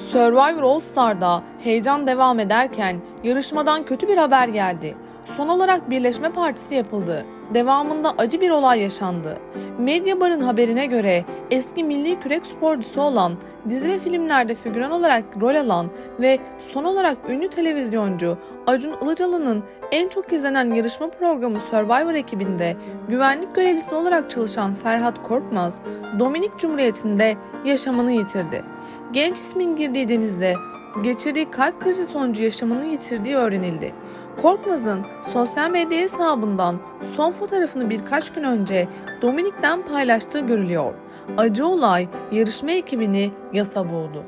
Survivor All Star'da heyecan devam ederken yarışmadan kötü bir haber geldi. Son olarak birleşme partisi yapıldı. Devamında acı bir olay yaşandı. Medyabar'ın haberine göre eski milli kürek sporcusu olan, dizi ve filmlerde figüran olarak rol alan ve son olarak ünlü televizyoncu Acun Ilıcalı'nın en çok izlenen yarışma programı Survivor ekibinde güvenlik görevlisi olarak çalışan Ferhat Korkmaz, Dominik Cumhuriyeti'nde yaşamını yitirdi. Genç ismin girdiği denizde geçirdiği kalp krizi sonucu yaşamını yitirdiği öğrenildi. Korkmaz'ın sosyal medya hesabından son fotoğrafını birkaç gün önce Dominik'ten paylaştığı görülüyor. Acı olay yarışma ekibini yasa boğdu.